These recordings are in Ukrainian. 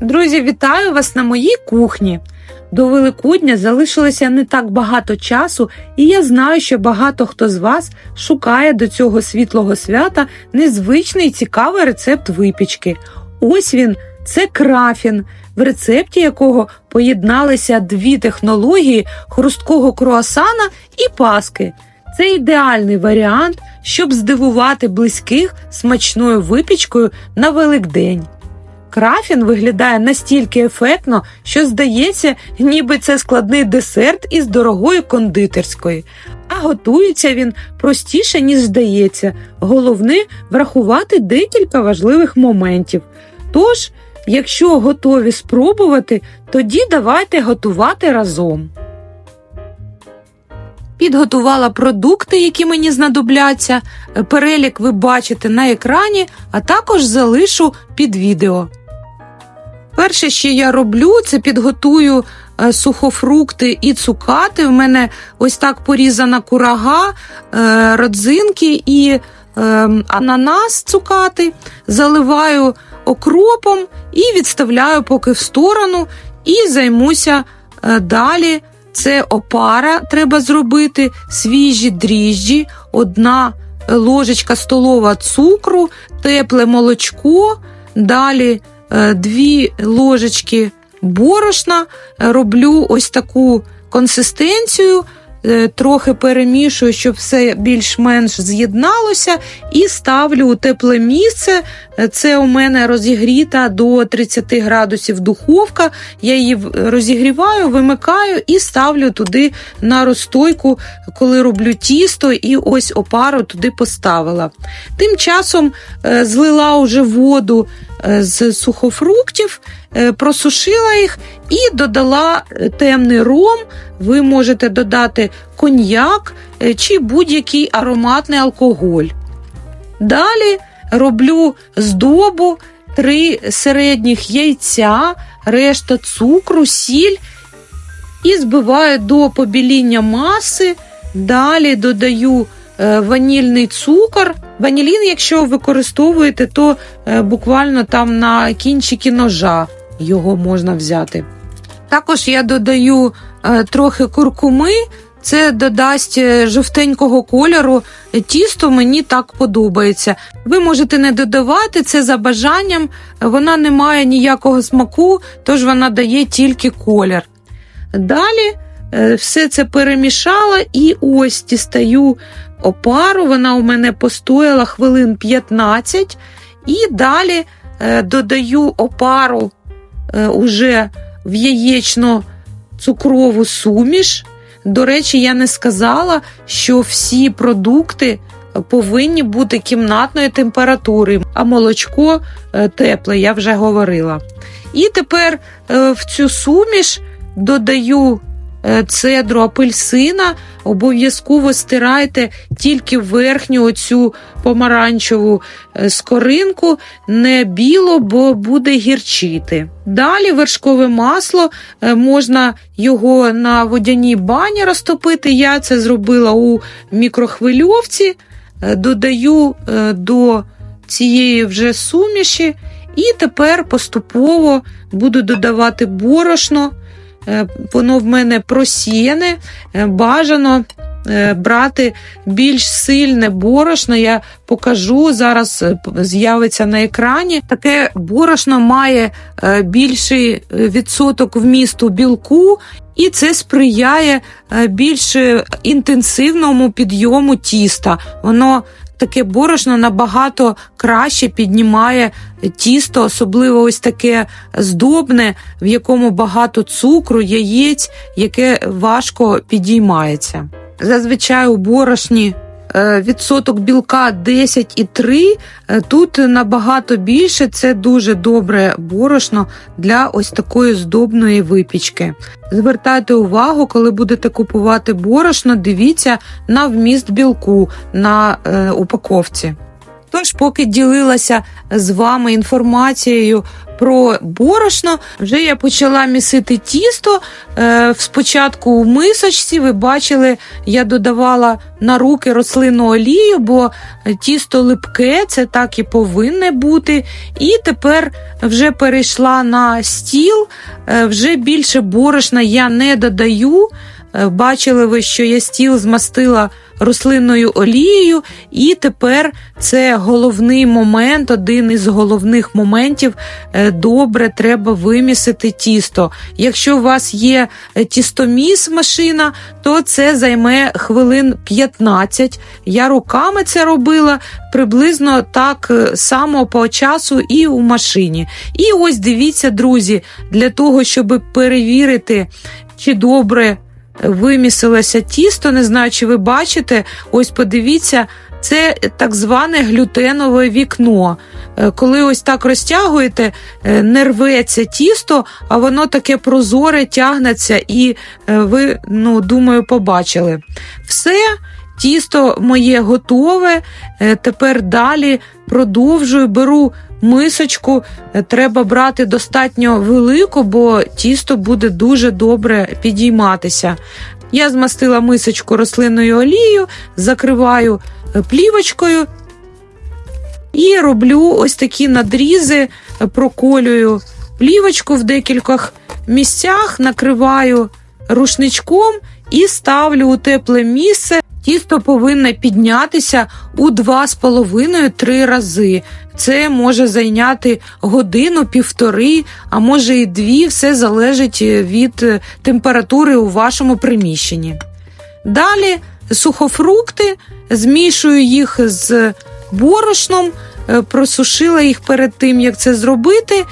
Друзі, вітаю вас на моїй кухні. До Великодня залишилося не так багато часу, і я знаю, що багато хто з вас шукає до цього світлого свята незвичний і цікавий рецепт випічки. Ось він це крафін, в рецепті якого поєдналися дві технології хрусткого круасана і паски. Це ідеальний варіант, щоб здивувати близьких смачною випічкою на Великдень. Крафін виглядає настільки ефектно, що здається, ніби це складний десерт із дорогої кондитерської. А готується він простіше, ніж здається. Головне врахувати декілька важливих моментів. Тож, якщо готові спробувати, тоді давайте готувати разом. Підготувала продукти, які мені знадобляться. Перелік ви бачите на екрані, а також залишу під відео. Перше, що я роблю, це підготую е, сухофрукти і цукати. В мене ось так порізана курага, е, родзинки і е, ананас цукати. Заливаю окропом і відставляю поки в сторону, і займуся е, далі. Це опара треба зробити, свіжі дріжджі, одна ложечка столова цукру, тепле молочко, далі е, дві ложечки борошна, Е, роблю ось таку консистенцію, е, трохи перемішую, щоб все більш-менш з'єдналося, і ставлю у тепле місце. Це у мене розігріта до 30 градусів духовка. Я її розігріваю, вимикаю і ставлю туди на розстойку, коли роблю тісто, і ось опару туди поставила. Тим часом злила уже воду з сухофруктів, е, просушила їх і додала е, темний ром. Ви можете додати коньяк е, чи будь-який ароматний алкоголь. Далі роблю здобу, три середніх яйця, решта цукру, сіль і збиваю до побіління маси. Далі додаю е, ванільний цукор. Ванілін, якщо використовуєте, то е, буквально там на кінчики ножа його можна взяти. Також я додаю е, трохи куркуми, це додасть е, жовтенького кольору. Е, Тісто мені так подобається. Ви можете не додавати це за бажанням, вона не має ніякого смаку, тож вона дає тільки колір. Далі е, все це перемішала і ось дістаю опару. Вона у мене постояла хвилин 15. І далі е, додаю опару е, уже в яєчно-цукрову суміш. До речі, я не сказала, що всі продукти повинні бути кімнатної температури, а молочко е, тепле, я вже говорила. І тепер е, в цю суміш додаю е, цедру апельсина, обов'язково стирайте тільки верхню оцю помаранчеву е, скоринку, не біло, бо буде гірчити. Далі вершкове масло, е, можна його на водяній бані розтопити. Я це зробила у мікрохвильовці, Е, додаю е, до цієї вже суміші, і тепер поступово буду додавати борошно. Е, Воно в мене просіяне, Е, бажано е, брати більш сильне борошно. Я покажу зараз з'явиться на екрані. Таке борошно має більший відсоток вмісту білку, і це сприяє більш інтенсивному підйому тіста. Воно таке борошно набагато краще піднімає тісто, особливо ось таке здобне, в якому багато цукру, яєць, яке важко підіймається. Зазвичай у борошні відсоток білка 10,3, е, тут набагато більше. Це дуже добре борошно для ось такої здобної випічки. Звертайте увагу, коли будете купувати борошно, дивіться на вміст білку на е, упаковці. Тож, поки ділилася з вами інформацією про борошно, вже я почала місити тісто. Е, спочатку у мисочці, ви бачили, я додавала на руки рослинну олію, бо тісто липке, це так і повинне бути. І тепер вже перейшла на стіл, е, вже більше борошна я не додаю. Е, Бачили ви, що я стіл змастила рослинною олією, і тепер це головний момент, один із головних моментів. Е, Добре, треба вимісити тісто. Якщо у вас є е, тістоміс машина, то це займе хвилин 15. Я руками це робила приблизно так само по часу і у машині. І ось дивіться, друзі, для того, щоб перевірити, чи добре вимісилося тісто. Не знаю, чи ви бачите. Ось подивіться, це так зване глютенове вікно. Е, Коли ось так розтягуєте, е, не рветься тісто, а воно таке прозоре тягнеться, і е, ви, ну, думаю, побачили. Все. Тісто моє готове. Тепер далі продовжую, беру мисочку. Е, Треба брати достатньо велику, бо тісто буде дуже добре підійматися. Я змастила мисочку рослинною олією, закриваю е, плівочкою і роблю ось такі надрізи, е, проколюю плівочку в декількох місцях, накриваю рушничком і ставлю у тепле місце. Тісто повинно піднятися у 2,5-3 рази. Це може зайняти годину, півтори, а може і дві. Все залежить від е, температури у вашому приміщенні. Далі сухофрукти, змішую їх з борошном, е, просушила їх перед тим, як це зробити.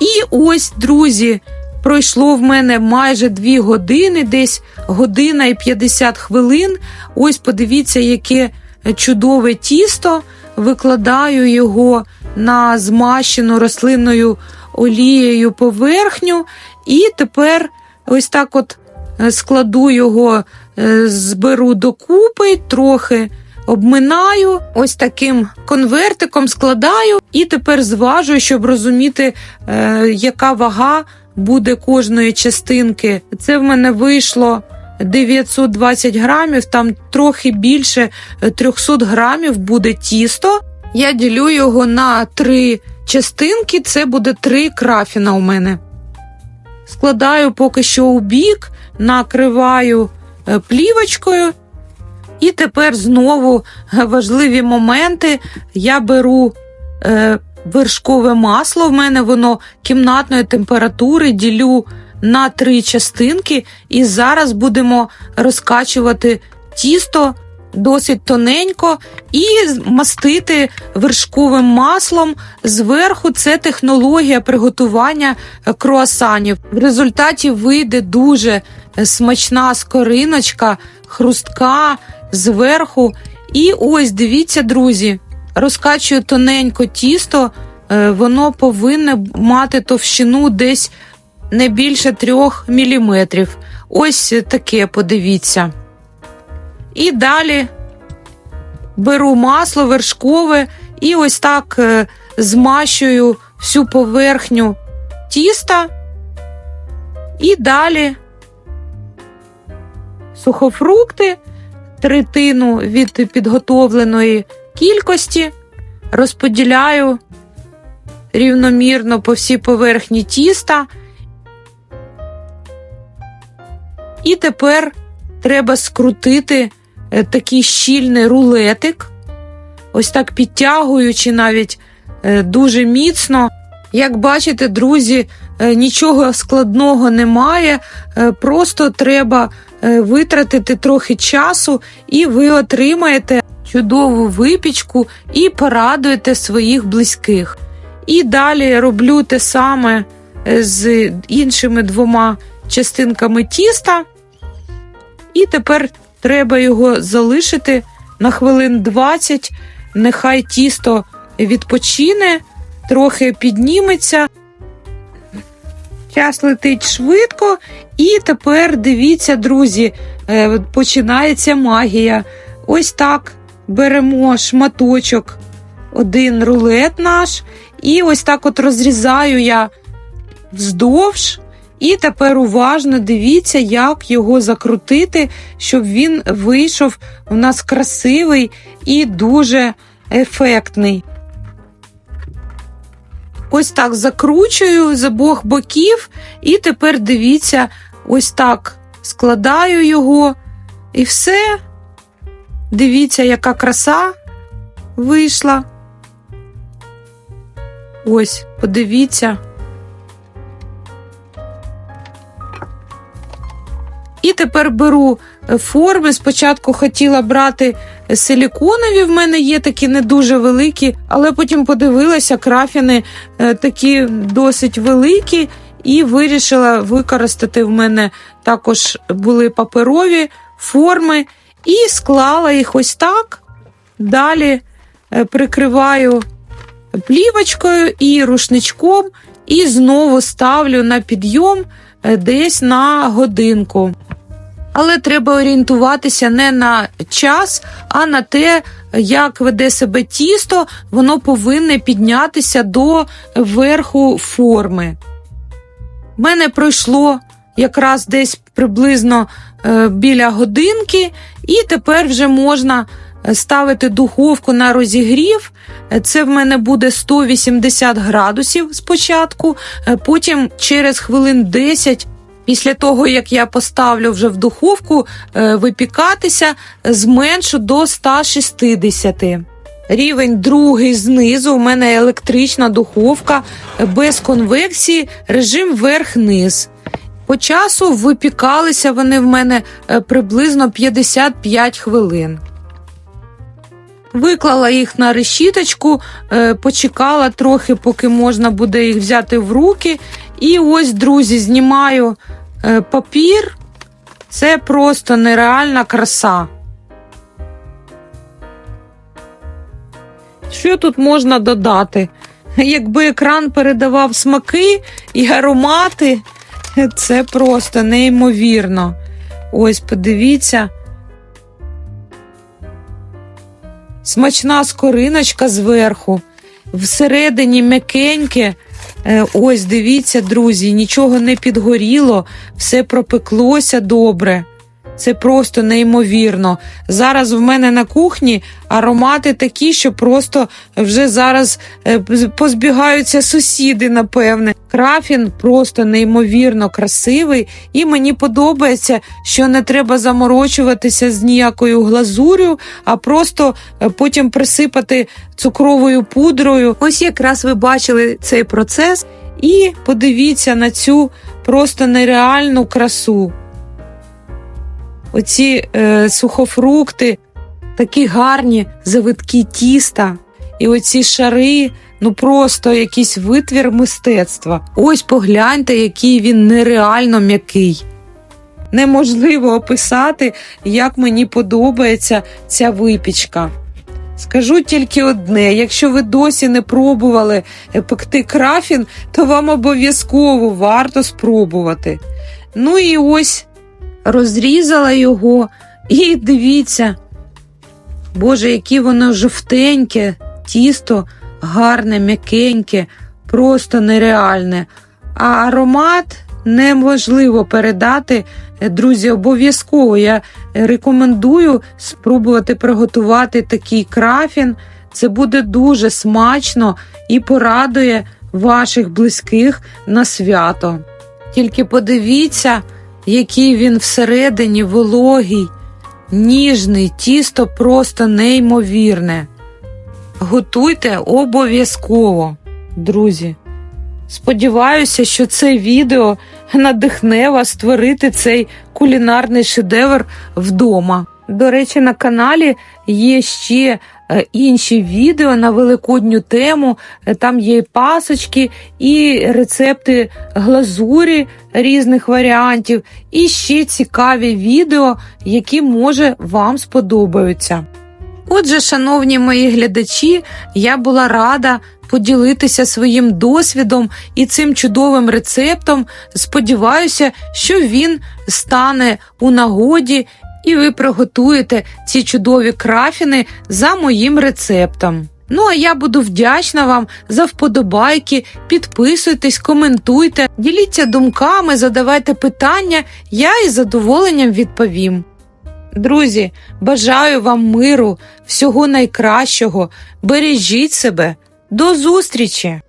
І ось, друзі, пройшло в мене майже 2 години, десь година і 50 хвилин. Ось подивіться, яке чудове тісто. Викладаю його на змащену рослинною олією поверхню. І тепер ось так от е, складу його, е, зберу докупи, трохи обминаю, ось таким конвертиком складаю, і тепер зважую, щоб розуміти, е, яка вага буде кожної частинки. Це в мене вийшло 920 грамів, там трохи більше е, 300 грамів буде тісто. Я ділю його на три частинки, це буде три крафіна у мене. Складаю поки що у бік, накриваю е, плівочкою. І тепер знову важливі моменти. Я беру е, вершкове масло, в мене воно кімнатної температури, ділю на три частинки, і зараз будемо розкачувати тісто досить тоненько і мастити вершковим маслом. Зверху це технологія приготування круасанів. В результаті вийде дуже смачна скориночка, хрустка зверху. І ось дивіться, друзі, розкачую тоненько тісто, е, воно повинне мати товщину десь не більше 3 мм. Ось таке, подивіться. І далі беру масло вершкове і ось так е, змащую всю поверхню тіста. І далі сухофрукти, третину від підготовленої кількості розподіляю рівномірно по всій поверхні тіста. І тепер треба скрутити е, такий щільний рулетик, ось так підтягуючи навіть е, дуже міцно. Як бачите, друзі, е, нічого складного немає, просто треба витратити трохи часу, і ви отримаєте чудову випічку і порадуєте своїх близьких. І далі роблю те саме е, з іншими двома частинками тіста. І тепер треба його залишити на хвилин 20. Нехай тісто відпочине, трохи підніметься. Час летить швидко, і тепер дивіться, друзі, е, починається магія. Ось так беремо шматочок один рулет наш, і ось так от розрізаю я вздовж. І тепер уважно дивіться, як його закрутити, щоб він вийшов у нас красивий і дуже ефектний. Ось так закручую з обох боків, і тепер дивіться, ось так складаю його, і все. Дивіться, яка краса вийшла. Ось, подивіться. І тепер беру е, форми. Спочатку хотіла брати силіконові, в мене є такі не дуже великі, але потім подивилася, крафіни е, такі досить великі, і вирішила використати в мене також були паперові форми, і склала їх ось так. Далі е, прикриваю плівочкою і рушничком, і знову ставлю на підйом е, десь на годинку. Але треба орієнтуватися не на час, а на те, як веде себе тісто, воно повинне піднятися до верху форми. У мене пройшло якраз десь приблизно е, біля годинки, і тепер вже можна е, ставити духовку на розігрів. Е, Це в мене буде 180 градусів спочатку, е, потім через хвилин 10 Після того, як я поставлю вже в духовку випікатися, зменшу до 160. Рівень другий знизу. У мене електрична духовка без конвекції, режим верх-низ. По часу випікалися вони в мене е, приблизно 55 хвилин. Виклала їх на решіточку, е, почекала трохи, поки можна буде їх взяти в руки. І ось, друзі, знімаю е, папір. Це просто нереальна краса. Що тут можна додати? Якби екран передавав смаки і аромати, це просто неймовірно. Ось, подивіться. Смачна скориночка зверху, всередині м'якеньке. Е, Ось, дивіться, друзі, нічого не підгоріло, все пропеклося добре. Це просто неймовірно. Зараз в мене на кухні аромати такі, що просто вже зараз е, позбігаються сусіди, напевне. Крафін просто неймовірно красивий, і мені подобається, що не треба заморочуватися з ніякою глазур'ю, а просто е, потім присипати цукровою пудрою. Ось якраз ви бачили цей процес, і подивіться на цю просто нереальну красу. Оці е, сухофрукти, такі гарні завитки тіста, і оці шари, ну просто якийсь витвір мистецтва. Ось погляньте, який він нереально м'який. Неможливо описати, як мені подобається ця випічка. Скажу тільки одне: якщо ви досі не пробували пекти крафін, то вам обов'язково варто спробувати. Ну і ось розрізала його, і дивіться, Боже, яке воно жовтеньке, тісто гарне, м'якеньке, просто нереальне. А аромат неможливо передати. Друзі, обов'язково я рекомендую спробувати приготувати такий крафін. Це буде дуже смачно і порадує ваших близьких на свято. Тільки подивіться, який він всередині вологий, ніжний, тісто просто неймовірне. Готуйте обов'язково, друзі. Сподіваюся, що це відео надихне вас створити цей кулінарний шедевр вдома. До речі, на каналі є ще інші відео на великодню тему. Е, Там є і пасочки, і рецепти глазурі різних варіантів, і ще цікаві відео, які може вам сподобаються. Отже, шановні мої глядачі, я була рада поділитися своїм досвідом і цим чудовим рецептом. Сподіваюся, що він стане у нагоді, і ви приготуєте ці чудові крафіни за моїм рецептом. Ну а я буду вдячна вам за вподобайки. Підписуйтесь, коментуйте, діліться думками, задавайте питання, я із задоволенням відповім. Друзі, бажаю вам миру, всього найкращого. Бережіть себе. До зустрічі!